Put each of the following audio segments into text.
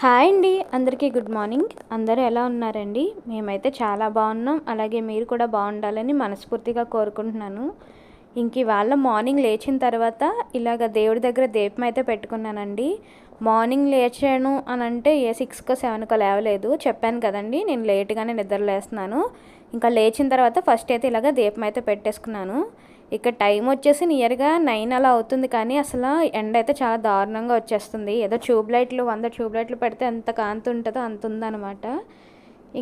Hi అండి అందరికీ good morning. అందరూ ఎలా ఉన్నారండి? మేమైతే చాలా బాగున్నాం. అలాగే మీరు కూడా బాగుండాలని మనస్ఫూర్తిగా కోరుకుంటున్నాను. ఇంక ఇవాళ మార్నింగ్ లేచిన తర్వాత ఇలాగ దేవుడి దగ్గర దీపం అయితే పెట్టుకున్నానండి. మార్నింగ్ లేచాను అని అంటే ఏ సిక్స్కో సెవెన్కో లేవలేదు. చెప్పాను కదండి నేను లేట్గానే నిద్ర లేస్తున్నాను ఇంకా లేచిన తర్వాత ఫస్ట్ అయితే ఇలాగ దీపం అయితే పెట్టేసుకున్నాను. ఇక్కడ టైం వచ్చేసి నియర్గా నైన్ అలా అవుతుంది కానీ అసలు ఎండ అయితే చాలా దారుణంగా వచ్చేస్తుంది. ఏదో ట్యూబ్ లైట్లు వంద ట్యూబ్ లైట్లు పెడితే ఎంత కాంతి ఉంటుందో అంత ఉందన్నమాట.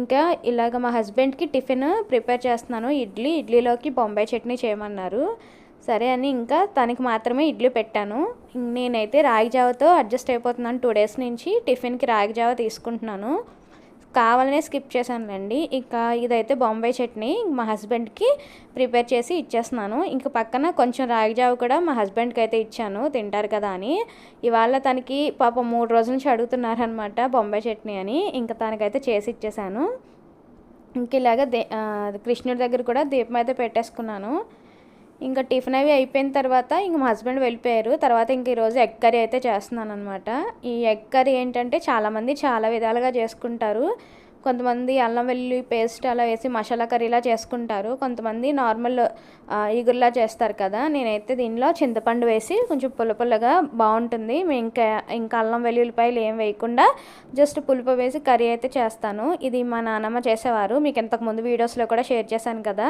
ఇంకా ఇలాగ మా హస్బెండ్కి టిఫిన్ ప్రిపేర్ చేస్తున్నాను. ఇడ్లీ ఇడ్లీలోకి బొంబాయి చట్నీ చేయమన్నారు. సరే అని ఇంకా తనకి మాత్రమే ఇడ్లీ పెట్టాను. నేనైతే రాగి జావతో అడ్జస్ట్ అయిపోతున్నాను. టూ డేస్ నుంచి టిఫిన్కి రాగి జావ తీసుకుంటున్నాను. కావాలనే స్కిప్ చేశానులేండి. ఇంకా ఇదైతే బొంబాయి చట్నీ మా హస్బెండ్కి ప్రిపేర్ చేసి ఇచ్చేస్తున్నాను. ఇంకా పక్కన కొంచెం రాగిజావ కూడా మా హస్బెండ్కి అయితే ఇచ్చాను. తింటారు కదా అని. ఇవాళ తనకి పాప మూడు రోజుల నుంచి అడుగుతున్నారనమాట బొంబాయి చట్నీ అని. ఇంకా తనకైతే చేసి ఇచ్చేసాను ఇంక ఇలాగ దే కృష్ణుడి దగ్గర కూడా దీపం అయితే పెట్టేసుకున్నాను. ఇంకా టిఫిన్ అవి అయిపోయిన తర్వాత ఇంక మా హస్బెండ్ వెళ్ళిపోయారు. తర్వాత ఇంక ఈరోజు ఎగ్ కర్రీ అయితే చేస్తున్నాను అనమాట ఈ ఎగ్ కర్రీ ఏంటంటే చాలామంది చాలా విధాలుగా చేసుకుంటారు. కొంతమంది అల్లం వెల్లుల్లి పేస్ట్ అలా వేసి మసాలా కర్రీలా చేసుకుంటారు. కొంతమంది నార్మల్ ఈగుర్లా చేస్తారు కదా. నేనైతే దీనిలో చింతపండు వేసి కొంచెం పుల్ల పుల్లగా బాగుంటుంది. ఇంకా ఇంకా అల్లం వెల్లుల్లిపాయలు ఏం వేయకుండా జస్ట్ పులుపు వేసి కర్రీ అయితే చేస్తాను. ఇది మా నానమ్మ చేసేవారు. మీకు ఇంతకుముందు వీడియోస్లో కూడా షేర్ చేశాను కదా.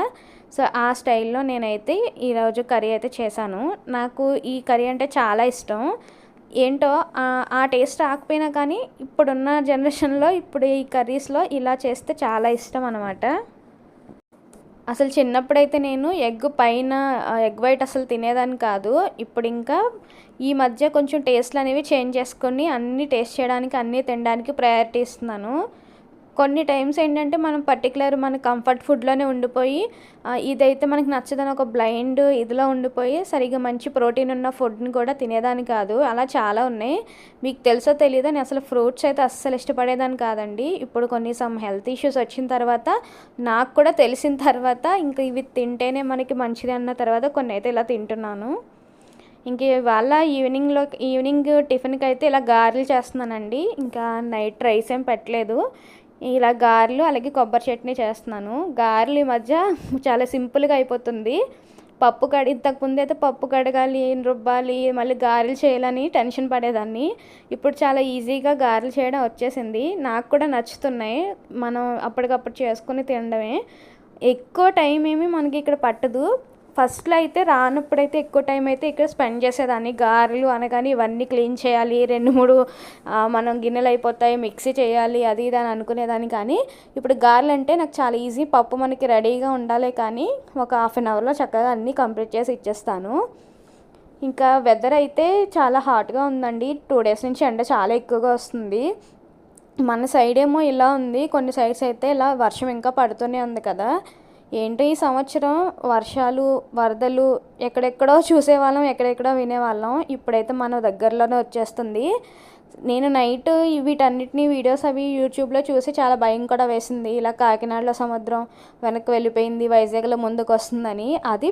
సో ఆ స్టైల్లో నేనైతే ఈరోజు కర్రీ అయితే చేశాను. నాకు ఈ కర్రీ అంటే చాలా ఇష్టం. ఏంటో ఆ టేస్ట్ రాకపోయినా కానీ ఇప్పుడున్న జనరేషన్లో ఇప్పుడు ఈ కర్రీస్లో ఇలా చేస్తే చాలా ఇష్టం అనమాట అసలు చిన్నప్పుడైతే నేను ఎగ్ పైన ఎగ్ వైట్ అసలు తినేదాన్ని కాదు. ఇప్పుడు ఇంకా ఈ మధ్య కొంచెం టేస్ట్లు అనేవి చేంజ్ చేసుకొని అన్నీ టేస్ట్ చేయడానికి అన్నీ తినడానికి ప్రయారిటీ ఇస్తున్నాను. కొన్ని టైమ్స్ ఏంటంటే మనం పర్టికులర్ మన కంఫర్ట్ ఫుడ్లోనే ఉండిపోయి ఇదైతే మనకి నచ్చదని ఒక బ్లైండ్ ఇదిలో ఉండిపోయి సరిగ్గా మంచి ప్రోటీన్ ఉన్న ఫుడ్ని కూడా తినేదాని కాదు. అలా చాలా ఉన్నాయి. మీకు తెలుసో తెలియదు నేను అసలు ఫ్రూట్స్ అయితే అస్సలు ఇష్టపడేదాన్ని కాదండి. ఇప్పుడు కొన్ని సమ్ హెల్త్ ఇష్యూస్ వచ్చిన తర్వాత నాకు కూడా తెలిసిన తర్వాత ఇంకా ఇవి తింటేనే మనకి మంచిది అన్న తర్వాత కొన్ని అయితే ఇలా తింటున్నాను. ఇంక ఇవాళ ఈవినింగ్లో ఈవినింగ్ టిఫిన్కి అయితే ఇలా గారెలు చేస్తున్నానండి. ఇంకా నైట్ రైస్ ఏం పెట్టలేదు. ఇలా గారెలు అలాగే కొబ్బరి చట్నీ చేస్తున్నాను. గారెలు ఈ మధ్య చాలా సింపుల్గా అయిపోతుంది. పప్పు కడి ఇంతకుముందు అయితే పప్పు కడగాలి రుబ్బాలి మళ్ళీ గారెలు చేయాలని టెన్షన్ పడేదాన్ని. ఇప్పుడు చాలా ఈజీగా గారెలు చేయడం వచ్చేసింది. నాకు కూడా నచ్చుతున్నాయి. మనం అప్పటికప్పుడు చేసుకుని తినడమే. ఎక్కువ టైం ఏమి మనకి ఇక్కడ పట్టదు. ఫస్ట్లో అయితే రానప్పుడైతే ఎక్కువ టైం అయితే ఇక్కడ స్పెండ్ చేసేదాన్ని. గారెలు అనగానే ఇవన్నీ క్లీన్ చేయాలి. రెండు మూడు మనం గిన్నెలు అయిపోతాయి మిక్సీ చేయాలి అది ఇది అని అనుకునేదాన్ని. కానీ ఇప్పుడు గారెలు అంటే నాకు చాలా ఈజీ. పప్పు మనకి రెడీగా ఉండాలి కానీ ఒక హాఫ్ అన్ అవర్లో చక్కగా అన్నీ కంప్లీట్ చేసి ఇచ్చేస్తాను. ఇంకా వెదర్ అయితే చాలా హాట్గా ఉందండి. టూ డేస్ నుంచి ఎండ చాలా ఎక్కువగా వస్తుంది. మన సైడ్ ఏమో ఇలా ఉంది. కొన్ని సైడ్స్ అయితే ఇలా వర్షం ఇంకా పడుతూనే ఉంది కదా. ఏంటో ఈ సంవత్సరం వర్షాలు వరదలు ఎక్కడెక్కడో చూసేవాళ్ళం ఎక్కడెక్కడో వినేవాళ్ళం. ఇప్పుడైతే మన దగ్గరలోనే వచ్చేస్తుంది. నేను నైట్ వీటన్నిటిని వీడియోస్ అవి యూట్యూబ్లో చూసి చాలా భయం కూడా వేసింది. ఇలా కాకినాడలో సముద్రం వెనక్కి వెళ్ళిపోయింది వైజాగ్లో ముందుకు వస్తుందని అది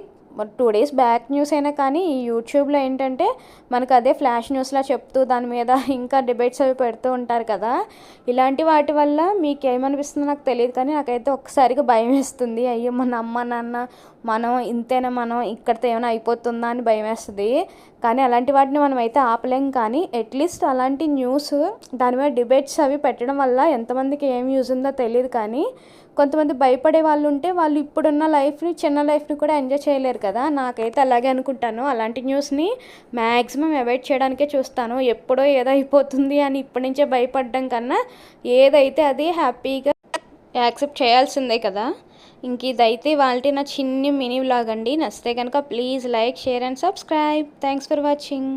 టూ డేస్ బ్యాక్ న్యూస్ అయినా కానీ ఈ యూట్యూబ్లో ఏంటంటే మనకు అదే ఫ్లాష్ న్యూస్లా చెప్తూ దాని మీద ఇంకా డిబేట్స్ అవి పెడుతూ ఉంటారు కదా. ఇలాంటి వాటి వల్ల మీకు ఏమనిపిస్తుందో నాకు తెలియదు కానీ నాకైతే ఒక్కసారిగా భయం వేస్తుంది. అయ్యో మన అమ్మ నాన్న మనం ఇంతేనా మనం ఇక్కడితో ఏమైనా అయిపోతుందా అని భయం వేస్తుంది. కానీ అలాంటి వాటిని మనం అయితే ఆపలేం కానీ అట్లీస్ట్ అలాంటి న్యూస్ దాని మీద డిబేట్స్ అవి పెట్టడం వల్ల ఎంతమందికి ఏం యూజ్ ఉందో తెలియదు కానీ కొంతమంది భయపడే వాళ్ళు ఉంటే వాళ్ళు ఇప్పుడున్న లైఫ్ని చిన్న లైఫ్ని కూడా ఎంజాయ్ చేయలేరు కదా నాకైతే అలాగే అనుకుంటాను. అలాంటి న్యూస్ని మ్యాక్సిమం అవాయిడ్ చేయడానికే చూస్తాను. ఎప్పుడో ఏదో అయిపోతుంది అని ఇప్పటి నుంచే భయపడడం కన్నా ఏదైతే అది హ్యాపీగా యాక్సెప్ట్ చేయాల్సిందే కదా. ఇంక ఇదైతే వాళ్ళ నా చిన్ని మినీ వ్లాగ్ అండి. నచ్చితే కనుక please like share and subscribe. Thanks for watching.